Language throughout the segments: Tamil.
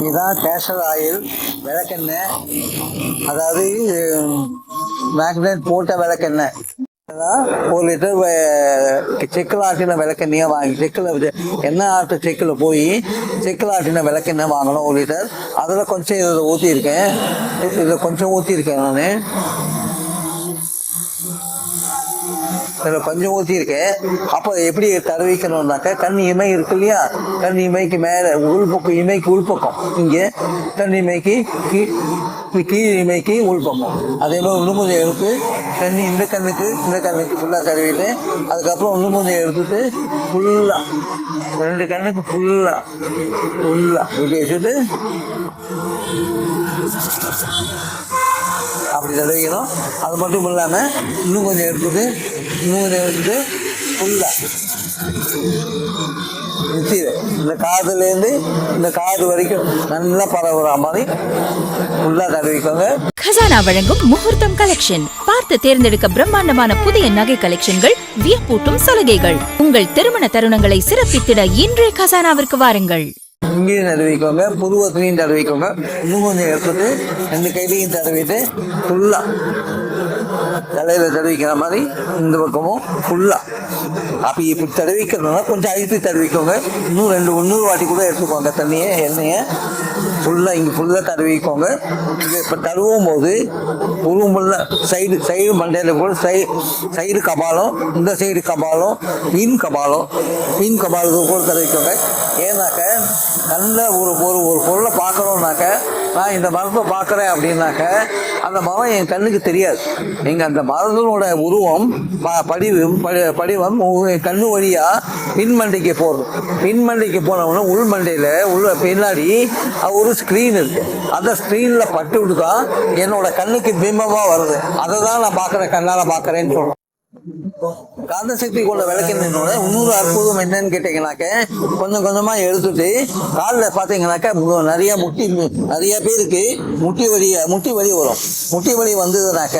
இதுதான் கேஷர் ஆயில் விளக்கெண்ணெய். அதாவது மேக்னெட் போட்ட விளக்கெண்ணெய். ஒரு லிட்டர் செக்கில் ஆட்டின விளக்கெண்ணையை வாங்கி செக்கில் எண்ணெய் ஆட்டு செக்கில் போய் செக்கில் ஆட்டின விளக்கெண்ணெய் வாங்கணும் ஒரு லிட்டர். அதில் கொஞ்சம் இதில் ஊற்றியிருக்கேன் இதில் கொஞ்சம் ஊற்றியிருக்கேன் நான். கொஞ்சம் ஊற்றிருக்கேன் அப்போ எப்படி தடவிக்கணும்னாக்கா கண் இமை இருக்கு இல்லையா? கண் இமைக்கு மேலே உள்பக்கம் இமைக்கு உள்பக்கம். இங்கே கண் இமைக்கு கீழ் இமைக்கு உள்பக்கம். அதே மாதிரி உள்முதை எடுத்து கண் இந்த கண்ணுக்கு இந்த கண்ணுக்கு ஃபுல்லாக தடவிட்டு அதுக்கப்புறம் உள்முதை எடுத்துட்டு ஃபுல்லாக ரெண்டு கண்ணுக்கு ஃபுல்லாக ஃபுல்லாக இப்படி வச்சுட்டு அப்படி தடவிக்கணும் அது மட்டும் இல்லாமல் இன்னும் கொஞ்சம் எடுத்துட்டு இன்னும் கொஞ்சம் எடுத்துட்டு ஃபுல்லாக நெத்தியில் இந்த காதுலேருந்து இந்த காது வரைக்கும் நல்லா பரவுற மாதிரி ஃபுல்லாக தடவிக்கோங்க. கசானா வழங்கும் முகூர்த்தம் கலெக்ஷன் பார்த்து தேர்ந்தெடுக்க பிரம்மாண்டமான புதிய நகை கலெக்ஷன்கள் வியப்பூட்டும் சலுகைகள். உங்கள் திருமண தருணங்களை சிறப்பித்திட இன்றே கசானாவிற்கு வாருங்கள். இங்கேயும் தடவிக்கோங்க புருவத்துலையும் தடவிக்கோங்க இன்னும் கொஞ்சம் எடுத்துட்டு ரெண்டு கையிலையும் தடவிட்டு ஃபுல்லாக தலையில் தடவிக்கிற மாதிரி இந்த பக்கமும் ஃபுல்லாக அப்போ இப்படி தடவிக்கிறதுனா கொஞ்சம் அழுத்தி தடவிக்கோங்க. இன்னும் ரெண்டு முந்நூறு வாட்டி கூட எடுத்துக்கோங்க தண்ணியை எண்ணெயை. ஃபுல்லாக இங்கே ஃபுல்லாக தடவிக்கோங்க. இங்கே இப்போ தழுவும் போது உருவமுள்ள சைடு சைடு மண்டையில் கூட சை சைடு கபாலம் இந்த சைடு கபாலம் மீன் கபாலம் மீன் கபாலத்துக்கு கூட தடவிக்கோங்க. ஏன்னாக்க நல்ல ஒரு ஒரு ஒரு பொருளை பார்க்கணுன்னாக்க நான் இந்த மரத்தை பார்க்குறேன் அப்படின்னாக்க அந்த மரம் என் கண்ணுக்கு தெரியாது. நீங்கள் அந்த மரத்தினோட உருவம் ப- படிவம் படி- படிவம் என் கண்ணு வழியாக பின்மண்டைக்கு போகிறது பின்மண்டைக்கு போனவொடனே உள் மண்டையில் உள்ள பின்னாடி ஒரு ஸ்க்ரீன் இருக்கு. அந்த ஸ்க்ரீனில் பட்டு விட்டு தான் என்னோட கண்ணுக்கு பிம்பமாக வருது. அதை தான் நான் பார்க்குறேன் கண்ணால் பார்க்குறேன்னு சொல்கிறேன் காந்த சக்தி கொண்ட விளக்கினோட இன்னொரு அற்புதம் என்னன்னு கேட்டீங்கன்னாக்க கொஞ்சம் கொஞ்சமா எடுத்துட்டு காலில் பார்த்தீங்கன்னாக்கா நிறைய முட்டி நிறைய பேருக்கு முட்டி வலி முட்டி வலி வரும். முட்டி வலி வந்ததுனாக்க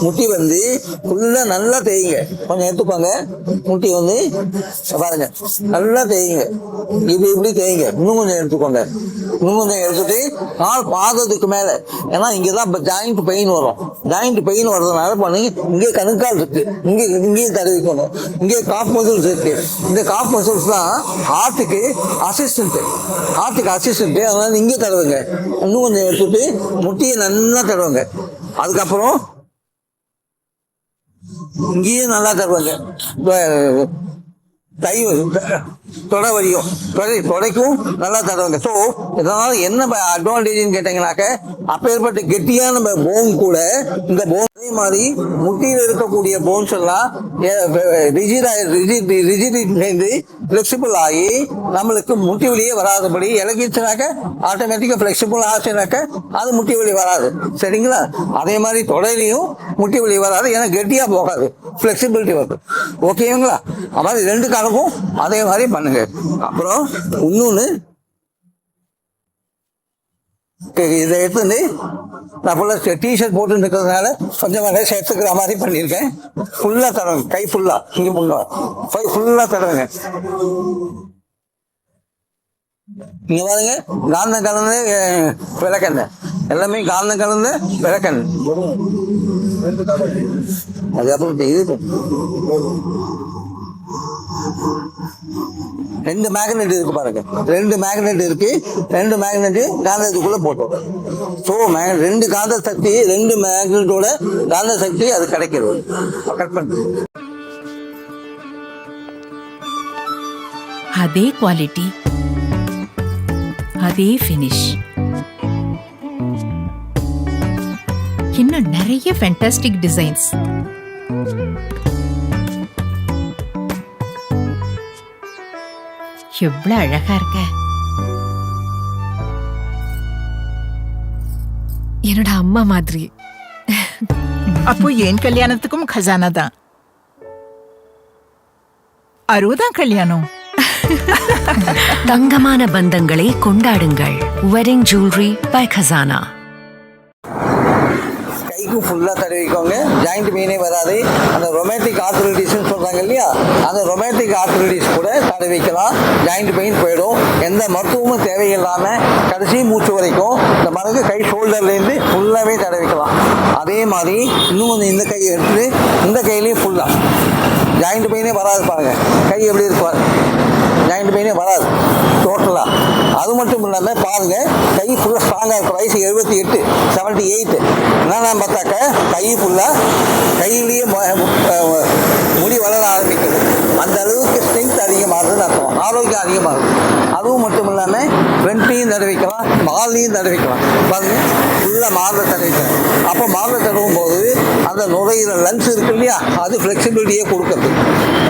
முட்டி வந்து ஃபுல்லா நல்லா தேயுங்க. கொஞ்சம் எடுத்துக்கோங்க. முட்டி வந்து பாருங்க நல்லா தேயுங்க. இப்படி இப்படி தேயுங்க. இன்னும் கொஞ்சம் எடுத்துக்கோங்க. இன்னும் கொஞ்சம் எடுத்துட்டு கால் பாதத்துக்கு மேல. ஏன்னா இங்கதான் ஜாயிண்ட் பெயின் வரும். ஜாயிண்ட் பெயின் வர்றதுனால பண்ணி இங்கே கணுக்கால் இருக்கு. இங்கே இங்கேயும் தருவிக்கணும் இங்கே காஃப் மசூல்ஸ் இருக்கு. இந்த காஃப் மசூல்ஸ் தான் ஹார்ட்டுக்கு அசிஸ்டன்ட் ஹார்ட்டுக்கு அசிஸ்டன்ட் அதனால இங்கே தருவாங்க இன்னும் கொஞ்சம் எடுத்துட்டு முட்டியை நல்லா தருவாங்க அதுக்கப்புறம் இங்கேயும் நல்லா தருவாங்க தை தொடை வரியும் தொடை தொடைக்கும் நல்லா தருவாங்க. ஸோ இதனால் என்ன அட்வான்டேஜ்னு கேட்டிங்கனாக்க அப்பேற்பட்ட கெட்டியான போன் கூட இந்த போன் அதே மாதிரி முட்டியில் இருக்கக்கூடிய போன்ஸ் எல்லாம் ரிஜிட் ஃப்ளெக்சிபிள் ஆகி நம்மளுக்கு முட்டி வலியே வராதபடி இலக்கிச்சுனாக்க ஆட்டோமேட்டிக்காக ஃப்ளெக்சிபிள் ஆச்சுனாக்க அது முட்டி வலி வராது. சரிங்களா? அதே மாதிரி தொடையிலையும் முட்டி வலி வராது. ஏன்னா கெட்டியாக போகாது. ஃப்ளெக்சிபிலிட்டி வருது. ஓகேங்களா அது மாதிரி ரெண்டு காலுக்கும் அதே மாதிரி பண்ணுங்க. அப்புறம் இன்னொன்று இதை எடுத்துட்டு நான் ஃபுல்லாக டிஷர்ட் போட்டு இருக்கிறதுனால கொஞ்சம் நிறைய சேர்த்துக்கிற மாதிரி பண்ணியிருக்கேன். ஃபுல்லாக தடவுங்க கை ஃபுல்லாக இங்கே ஃபுல்லாக கை ஃபுல்லாக தடவுங்க இங்க பாருங்க. காந்தம் கலந்து அஹ், விளக்கெண்ணெய் எல்லாமே காந்தம் கலந்து விளக்கெண்ணெய் அது இது. ரெண்டு மேக்னெட் இருக்கு பாருங்க. ரெண்டு மேக்னெட் இருக்கு. ரெண்டு மேக்னெட் காந்தத்துக்குள்ள போட்டோம். ஸோ ரெண்டு காந்த சக்தி ரெண்டு மேக்னெட்டோட காந்த சக்தி அது கிடைக்கிறது. கட் பண்ணு. அதே குவாலிட்டி அதே ஃபினிஷ் இன்னும் நிறைய ஃபேண்டாஸ்டிக் டிசைன்ஸ் எவ்வளவு அழகா இருக்க. என்னோட அம்மா மாதிரி. அப்போ என் கல்யாணத்துக்கும் கஜானா தான். அறுபதாம் கல்யாணம். தங்கமான பந்தங்களை கொண்டாடுங்கள். வெட்டிங் ஜுவல்லரி பை கசானா கைக்கு ஃபுல்லாக தடவிக்கோங்க. ஜாயிண்ட் மீனே வராது. அந்த ரொமேட்டிக் ஆர்த்ரைட்டிஸ்னு சொல்கிறாங்க இல்லையா? அந்த ரொமேட்டிக் ஆர்த்ரைட்டிஸ் கூட தடவிக்கலாம். ஜாயிண்ட் பெயின் போயிடும். எந்த மருத்துவமும் தேவையில்லாமல் கடைசி மூச்சு வரைக்கும் இந்த மருந்து கை ஷோல்டர்லேருந்து ஃபுல்லாகவே தடவிக்கலாம். அதே மாதிரி இன்னும் கொஞ்சம் இந்த கையை எடுத்து இந்த கையிலையும் ஃபுல்லாக ஜாயிண்ட் பெயினே வராது பாருங்க. கை எப்படி இருப்பார் ஜாயிண்ட் பெயினே வராது. டோட்டலாக அது மட்டும் இல்லாமல் பாருங்கள் கை ஃபுல்லாக ஸ்ட்ராங்காக இருக்கும் வயசு எழுபத்தி எட்டு செவன்ட்டி எயிட்டு என்னென்ன பார்த்தாக்க கை ஃபுல்லாக கையிலேயே மு- முடி வளர ஆரம்பிக்குது. அந்த அளவுக்கு ஸ்ட்ரென்த் அதிகமாகுதுன்னு அர்த்தம். ஆரோக்கியம் அதிகமாகுது. ஃப்ரண்ட்லையும் தடவிக்கலாம் மார்லையும் தடவிக்கலாம். பாருங்க ஃபுல்லாக மாரில் தடவிக்கலாம். அப்போ மாரில் தடவும் போது அந்த நுரையீரல் லங்ஸ் இருக்கு இல்லையா? அது ஃப்ளெக்சிபிலிட்டியே கொடுக்குறது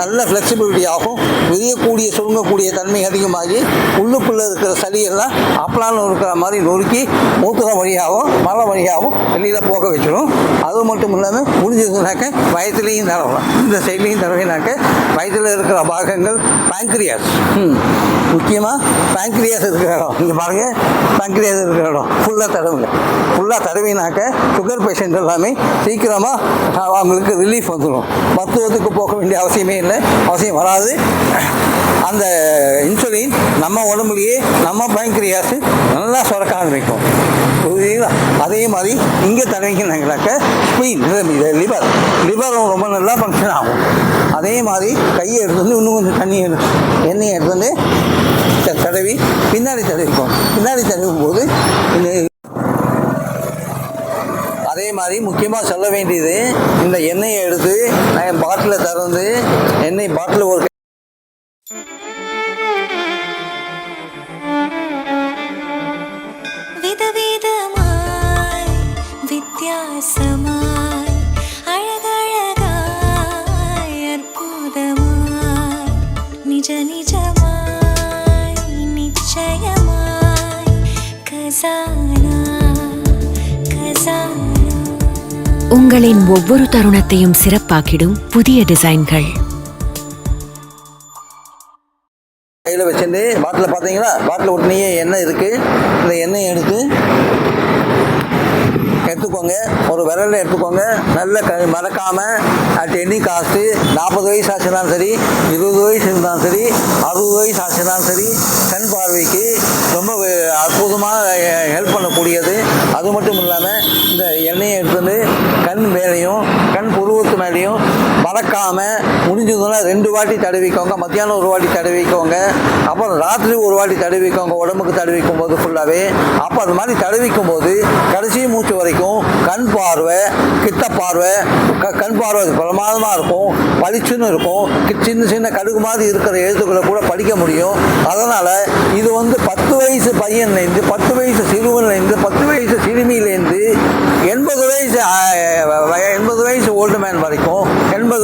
நல்ல ஃப்ளெக்சிபிலிட்டி ஆகும். விரியக்கூடிய சுருங்கக்கூடிய தன்மை அதிகமாகி உள்ளுக்குள்ளே இருக்கிற சளியெல்லாம் அப்பளான்னு இருக்கிற மாதிரி நொறுக்கி மூத்திரம் வழியாகவும் மலை வழியாகவும் வெளியில் போக வச்சிடும் அது மட்டும் இல்லாமல் முடிஞ்சதுனாக்க வயத்துலேயும் தடவலாம். இந்த சைட்லேயும் தடவினாக்க வயத்தில் இருக்கிற பாகங்கள் பேங்க்ரியாஸ் முக்கியமாக பேங்க்ரியாஸ் இருக்கிற இடம் இங்கே பாருங்க. பேங்க்ரியாஸ் இருக்கிற இடம். ஃபுல்லாக தடவுங்க. ஃபுல்லாக தடவினாக்க சுகர் பேஷண்ட் எல்லாமே சீக்கிரமாக அவங்களுக்கு ரிலீஃப் வந்துடும் மருத்துவத்துக்கு போக வேண்டிய அவசியமே இல்லை. அவசியம் வராது. அந்த இன்சுலின் நம்ம உடம்புலயே நம்ம பேங்க்ரியாஸ் நல்லா சுரக்க ஆரம்பிக்கும். புரியுதுங்களா அதே மாதிரி இங்கே தடவிக்கிறாங்கனாக்க ஸ்பீன் லிவர் லிவரும் ரொம்ப நல்லா ஃபங்க்ஷன் ஆகும். அதே மாதிரி கையை எடுத்து வந்து இன்னும் கொஞ்சம் தண்ணி எண்ணெயை எடுத்து வந்து தடவி பின்னாடி தடவிக்கும் பின்னாடி தடவும் போது அதே மாதிரி முக்கியமாக சொல்ல வேண்டியது இந்த எண்ணெயை எடுத்து நான் பாட்டில் திறந்து எண்ணெய் பாட்டில் ஒரு விதவிதமாய் வித்தியாசம் உங்களின் ஒவ்வொரு தருணத்தையும் சிறப்பாக்கிடும் புதிய டிசைன்கள். கையில் வச்சுட்டு பாட்டில் பார்த்தீங்களா பாட்டில் ஒட்டினையே எண்ணெய் இருக்குது இந்த எண்ணெயை எடுத்து எடுத்துக்கோங்க ஒரு விரலில் எடுத்துக்கோங்க. நல்ல க மறக்காமல் அட் எனி காஸ்ட்டு நாற்பது வயசு ஆச்சுனாலும் சரி இருபது வயசு இருந்தாலும் சரி அறுபது வயசு ஆச்சுனாலும் சரி கண் பார்வைக்கு ரொம்ப அற்புதமாக ஹெல்ப் பண்ணக்கூடியது. அது மட்டும் இல்லாமல் இந்த எண்ணெயை எடுத்துட்டு கண் மேலேயும் கண் புருவத்து மேலேயும் மறக்காமல் முடிஞ்சதுன்னா ரெண்டு வாட்டி தடவிக்கோங்க. மத்தியானம் ஒரு வாட்டி தடவிக்கோங்க. அப்புறம் ராத்திரி ஒரு வாட்டி தடவிக்கோங்க. உடம்புக்கு தடவிக்கும் போது ஃபுல்லாகவே அப்போ அது மாதிரி தடவிக்கும் போது கடைசி மூச்சு வரைக்கும் கண் பார்வை கிட்ட பார்வை க கண் பார்வை பிரமாதமாக இருக்கும். பளிச்சுன்னு இருக்கும். சின்ன சின்ன கடுகு மாதிரி இருக்கிற எழுத்துக்களை கூட படிக்க முடியும். அதனால் இது வந்து பத்து வயசு பையன்லேருந்து பத்து வயசு சிறுவன்லேருந்து பத்து வயசு சிறுமியிலேருந்து எண்பது வயசு வய- எண்பது வயசு ஓல்டு மேன் வரைக்கும்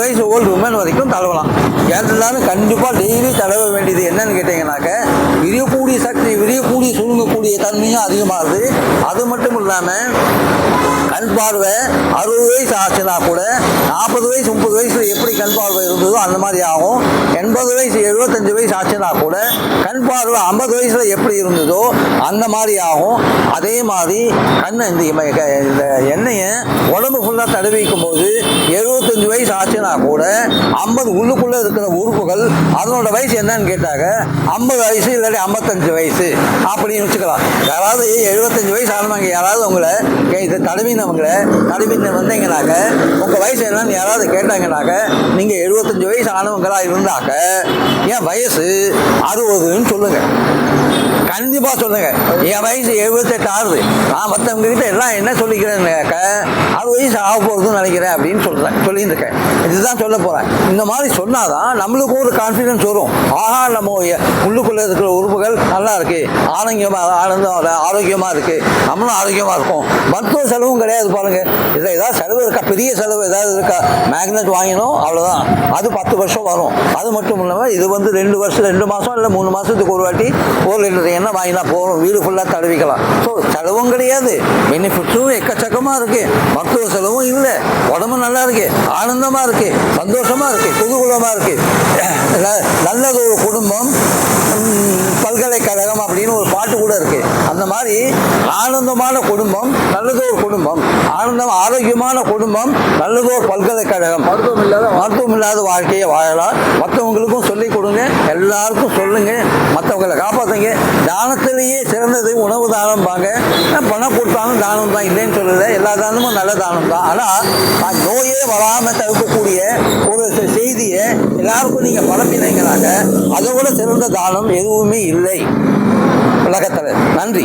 வயசு ஓல்டு உமன் வரைக்கும் தழுவலாம். எல்லாரும் கண்டிப்பாக டெய்லி தழுவ வேண்டியது என்னன்னு கேட்டீங்க விரியக்கூடிய சக்தி விரியக்கூடிய சுருங்கக்கூடிய தன்மையும் அதிகமாகுது. அது மட்டும் இல்லாமல் கண் பார்வை அறுபது வயசு ஆச்சுன்னா கூட நாற்பது வயசு முப்பது வயசுல எப்படி கண் பார்வை இருந்ததோ அந்த மாதிரி ஆகும். எண்பது வயசு எழுபத்தஞ்சு வயசு ஆச்சுன்னா கூட கண் பார்வை ஐம்பது வயசுல எப்படி இருந்ததோ அந்த மாதிரி ஆகும். அதே மாதிரி கண் இந்த இந்த எண்ணெயை உடம்பு ஃபுல்லாக தடவிக்கும் போது எழுபத்தஞ்சு வயசு ஆச்சுன்னா கூட ஐம்பது உள்ளுக்குள்ளே இருக்கிற உறுப்புகள் அதனோட வயசு என்னன்னு கேட்டாங்க ஐம்பது வயசு இல்லாட்டி ஐம்பத்தஞ்சு வயசு அப்படின்னு வச்சுக்கலாம். யாராவது எழுபத்தஞ்சு வயசு ஆனவங்க யாராவது உங்களை கே- இது தடவினவங்களை தடவின வந்தீங்கனாக்க உங்கள் வயசு என்னன்னு யாராவது கேட்டாங்கனாக்க நீங்கள் எழுபத்தஞ்சு வயசு ஆனவங்களா இருந்தாக்க என் வயசு அறுபதுன்னு சொல்லுங்கள் கண்டிப்பாக சொல்லுங்க. என் வயசு எழுபத்தெட்டு ஆறுது நான் மற்றவங்க கிட்ட எல்லாம் என்ன சொல்லிக்கிறேன்னாக்க அறுபது வயசு ஆக போகிறதுன்னு நினைக்கிறேன் அப்படின்னு சொல்கிறேன் சொல்லியிருக்கேன் இதுதான் சொல்ல போகிறேன் இந்த மாதிரி சொன்னாதான் நம்மளுக்கு ஒரு கான்ஃபிடன்ஸ் வரும். ஆஹா நம்ம உள்ளுக்குள்ளே இருக்கிற உறுப்புகள் நல்லா இருக்கு. ஆரோக்கியமாக ஆனந்தம் ஆரோக்கியமாக இருக்கு. நம்மளும் ஆரோக்கியமாக இருக்கும். மருத்துவ செலவும் கிடையாது பாருங்க. இதில் ஏதாவது செலவு இருக்கா? பெரிய செலவு ஏதாவது இருக்கா? மேக்னெட் வாங்கினோம் அவ்வளோதான் அது பத்து வருஷம் வரும். அது மட்டும் இல்லாமல் இது வந்து ரெண்டு வருஷம் ரெண்டு மாதம் இல்லை மூணு மாதத்துக்கு ஒரு வாட்டி ஒரு லிட்டர் எண்ணெய் வாங்கிலாம் போகிறோம் வீடு ஃபுல்லாக தழுவிக்கலாம். ஸோ செலவும் கிடையாது. பெனிஃபிட்ஸும் எக்கச்சக்கமாக இருக்குது மருத்துவ செலவும் இல்லை. உடம்பு நல்லா இருக்கு. ஆனந்தமா இருக்கு. சந்தோஷமா இருக்கு. குதூகூலமா இருக்கு. நல்ல நல்லது ஒரு குடும்பம். பல்கலைக்கழகம் அப்படின்னு ஒரு பாட்டு கூட இருக்கு. அந்த மாதிரி ஆனந்தமான குடும்பம் நல்லதோர் குடும்பம் ஆனந்தம் ஆரோக்கியமான குடும்பம் நல்லதோர் பல்கலைக்கழகம். மருத்துவம் இல்லாத மருத்துவம் இல்லாத வாழ்க்கையை வாழலாம். மற்றவங்களுக்கும் சொல்லிக் கொடுங்க. எல்லாருக்கும் சொல்லுங்க. மற்றவங்களை காப்பாற்றுங்க தானத்திலேயே சிறந்தது உணவு தானம் பாங்க பணம் கொடுத்தாலும் தானம் தான் இல்லைன்னு சொல்லல. எல்லா தானமும் நல்ல தானம் தான். ஆனால் நோயே வராமல் தவிர்க்கக்கூடிய ஒரு செய்தியை எல்லாருக்கும் நீங்கள் பரப்பினீங்கனாக்க அதை விட சிறந்த தானம் எதுவுமே இல்லை. உலகத்தில் நன்றி.